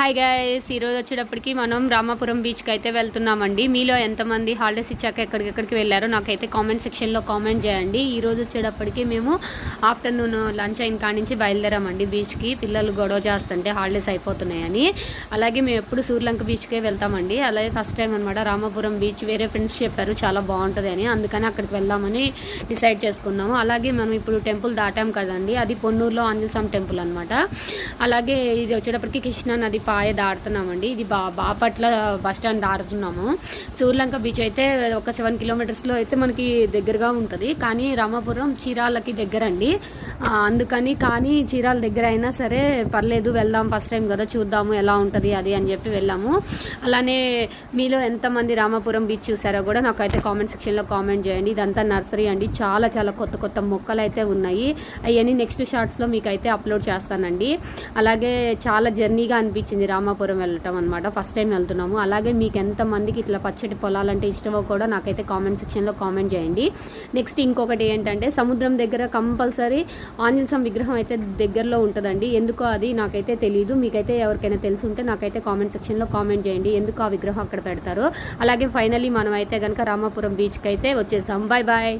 Hi guys ఈరోజు వచ్చేటప్పటికి మనం రామాపురం బీచ్కి అయితే వెళ్తున్నామండి. మీలో ఎంతమంది హాలిడేస్ ఇచ్చాక ఎక్కడికెక్కడికి వెళ్ళారో నాకైతే కామెంట్ సెక్షన్లో కామెంట్ చేయండి. ఈ రోజు వచ్చేటప్పటికి మేము ఆఫ్టర్నూన్ లంచ్ అయిన కాడి నుంచి బయలుదేరామండి బీచ్కి పిల్లలు గొడవ చేస్తుంటే హాలిడేస్ అయిపోతున్నాయని. అలాగే మేము ఎప్పుడు సూర్యలంక బీచ్కే వెళ్తామండి. అలాగే ఫస్ట్ టైం అనమాట రామాపురం బీచ్ వేరే ఫ్రెండ్స్ చెప్పారు చాలా బాగుంటుంది అని అందుకని అక్కడికి వెళ్దామని డిసైడ్ చేసుకున్నాము. అలాగే మనం ఇప్పుడు టెంపుల్ దాటాం కదండి. అది పొన్నూరులో ఆంజనేయ టెంపుల్ అనమాట అలాగే ఇది వచ్చేటప్పటికి కృష్ణా నది పాయ దాడుతున్నామండి ఇది బా బాపట్ల బస్ స్టాండ్ దాడుతున్నాము. సూర్లంక బీచ్ అయితే ఒక సెవెన్ కిలోమీటర్స్లో అయితే మనకి దగ్గరగా ఉంటుంది. కానీ రామాపురం చీరాలకి దగ్గర అండి అందుకని కానీ చీరాల దగ్గర అయినా సరే పర్లేదు వెళ్దాం ఫస్ట్ టైం కదా చూద్దాము ఎలా ఉంటుంది అది అని చెప్పి వెళ్ళాము. అలానే మీలో ఎంతమంది రామాపురం బీచ్ చూసారో కూడా నాకైతే కామెంట్ సెక్షన్లో కామెంట్ చేయండి. ఇదంతా నర్సరీ అండి. చాలా చాలా కొత్త కొత్త మొక్కలు అయితే ఉన్నాయి. అవన్నీ నెక్స్ట్ షార్ట్స్లో మీకు అయితే అప్లోడ్ చేస్తానండి. అలాగే చాలా జర్నీగా అనిపించింది. రామాపురం వెళ్ళటం అనమాట ఫస్ట్ టైం వెళ్తున్నాము. అలాగే మీకు ఎంతమందికి ఇట్లా పచ్చడి పొలాలంటే ఇష్టమో కూడా నాకైతే కామెంట్ సెక్షన్లో కామెంట్ చేయండి. నెక్స్ట్ ఇంకొకటి ఏంటంటే సముద్రం దగ్గర కంపల్సరీ ఆంజల్సం విగ్రహం అయితే దగ్గరలో ఉంటుందండి. ఎందుకో అది నాకైతే తెలియదు మీకైతే ఎవరికైనా తెలిసి ఉంటే నాకైతే కామెంట్ సెక్షన్లో కామెంట్ చేయండి. ఎందుకు ఆ విగ్రహం అక్కడ పెడతారో? అలాగే ఫైనలీ మనం అయితే కనుక రామాపురం బీచ్కి అయితే వచ్చేసాం బాయ్ బాయ్